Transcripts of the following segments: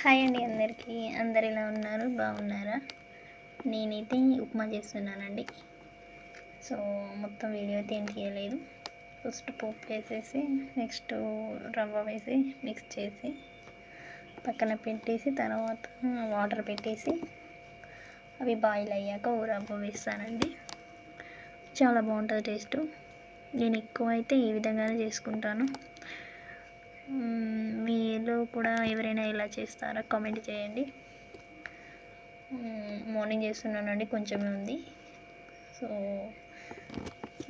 Hi అండి అందరికీ. అందరు ఎలా ఉన్నారు? బాగున్నారా? నేనైతే ఉప్మా చేస్తున్నానండి. సో మొత్తం వీడియో అయితే ఏం తీయలేదు. ఫస్ట్ పోపు వేసేసి నెక్స్ట్ రవ్వ వేసి మిక్స్ చేసి పక్కన పెట్టేసి తర్వాత వాటర్ పెట్టేసి అవి బాయిల్ అయ్యాక ఓ రవ్వ వేస్తానండి. చాలా బాగుంటుంది టేస్ట్. నేను ఎక్కువ అయితే ఈ విధంగానే చేసుకుంటాను. మీరు మీలో కూడా ఎవరైనా ఇలా చేస్తారా? కామెంట్ చేయండి. మార్నింగ్ చేస్తున్నానండి కొంచెమే ఉంది. సో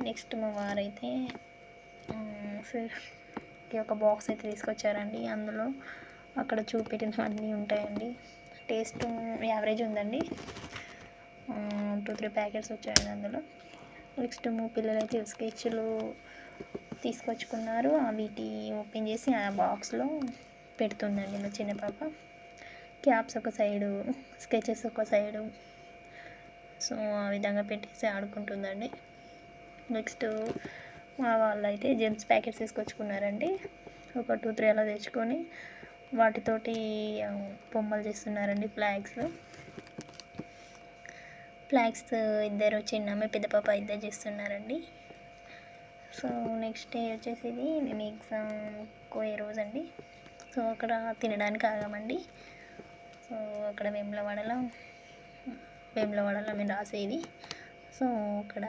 నెక్స్ట్ మా వారైతే మ్మ్, ఒక బాక్స్ అయితే తీసుకొచ్చారండి. అందులో అక్కడ చూపెట్టినవన్నీ ఉంటాయండి. టేస్ట్ యావరేజ్ ఉందండి. టూ త్రీ ప్యాకెట్స్ వచ్చాయండి అందులో. నెక్స్ట్ మా పిల్లలైతే స్కెచ్లు తీసుకొచ్చుకున్నారు. వీటి ఓపెన్ చేసి ఆ బాక్స్లో పెడుతుందండి మా చిన్న పాప. క్యాప్స్ ఒక సైడు స్కెచెస్ ఒక సైడు. సో ఆ విధంగా పెట్టేసి ఆడుకుంటుందండి. నెక్స్ట్ మా వాళ్ళు అయితే జెమ్స్ ప్యాకెట్స్ తీసుకొచ్చుకున్నారండి. ఒక టూ త్రీ అలా తెచ్చుకొని వాటితోటి బొమ్మలు చేస్తున్నారండి ఫ్లాగ్స్ ఫ్లాగ్స్ ఇద్దరు చిన్నమ్మ పెద్ద పాప ఇద్దరు చేస్తున్నారండి. సో నెక్స్ట్ డే వచ్చేసి ఇది మేము ఎగ్జామ్ పోయే రోజు అండి సో అక్కడ తినడానికి ఆగామండి. సో అక్కడ వేములవాడలో వేములవాడలో మేము రాసేది. సో అక్కడ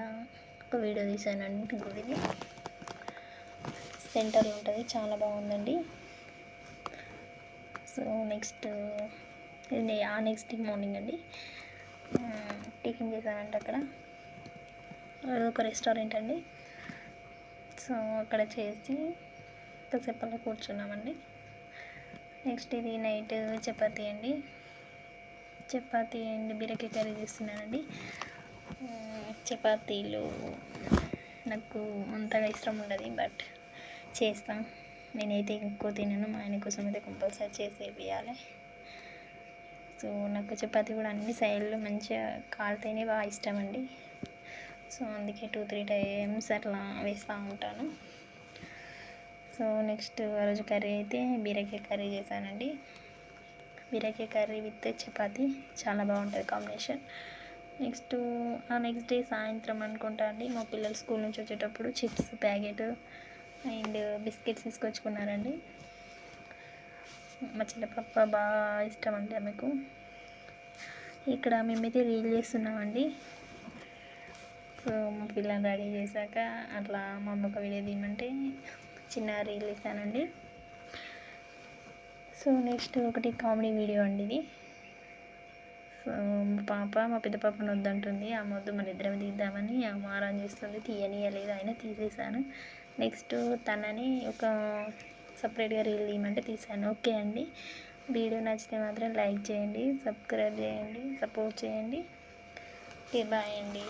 ఒక వీడియో తీసానండి గుడిది సెంటర్లో ఉంటుంది చాలా బాగుందండి. సో నెక్స్ట్ ఇది ఆ నెక్స్ట్ మార్నింగ్ అండి. టిఫిన్ చేశానంటే అక్కడ. అది ఒక రెస్టారెంట్ అండి. సో అక్కడ చేసి కాసేపు అలా కూర్చున్నామండి. నెక్స్ట్ ఇది నైట్ చపాతీ అండి. చపాతీ అండి బీరకాయ కర్రీ చేస్తున్నానండి. చపాతీలు నాకు అంతగా ఇష్టం ఉండదు బట్ చేస్తాం. నేనైతే ఎక్కువ తినను మా ఆయన కోసం అయితే కంపల్సరీ చేసి వేయాలి. సో నాకు చపాతీ కూడా అన్ని సైడ్లు మంచిగా కాలితేనే బాగా ఇష్టం అండి. సో అందుకే టూ త్రీ టైమ్స్ అట్లా వేస్తూ ఉంటాను. సో నెక్స్ట్ ఆ రోజు కర్రీ అయితే బీరకాయ కర్రీ చేశానండి. బీరకాయ కర్రీ విత్ చపాతి. చాలా బాగుంటుంది కాంబినేషన్. నెక్స్ట్ ఆ నెక్స్ట్ డే సాయంత్రం అనుకుంటా అండి మా పిల్లలు స్కూల్ నుంచి వచ్చేటప్పుడు చిప్స్ ప్యాకెట్ అండ్ బిస్కెట్స్ తీసుకొచ్చుకున్నారండి. మా చిన్న పాప బాగా ఇష్టం అండి ఆమెకు. ఇక్కడ మేమైతే రీల్ చేస్తున్నామండి. సో మా పిల్లని రెడీ చేశాక అట్లా మా అమ్మ ఒక వీడియో తీయమంటే చిన్న రీల్ ఇస్తానండి సో నెక్స్ట్ ఒకటి కామెడీ వీడియో అండి ఇది. సో మా పాప మా పెద్ద పాపను వద్దంటుంది. ఆ మొద్దు మన ఇద్దరం తీద్దామని ఆ మారం చేస్తుంది. తీయనియలేదు ఆయన తీసేసాను నెక్స్ట్ తనని ఒక సపరేట్గా రీల్ తీయమంటే తీసాను. ఓకే అండి. వీడియో నచ్చితే మాత్రం లైక్ చేయండి సబ్స్క్రైబ్ చేయండి సపోర్ట్ చేయండి. ఓకే బాయ్ అండి.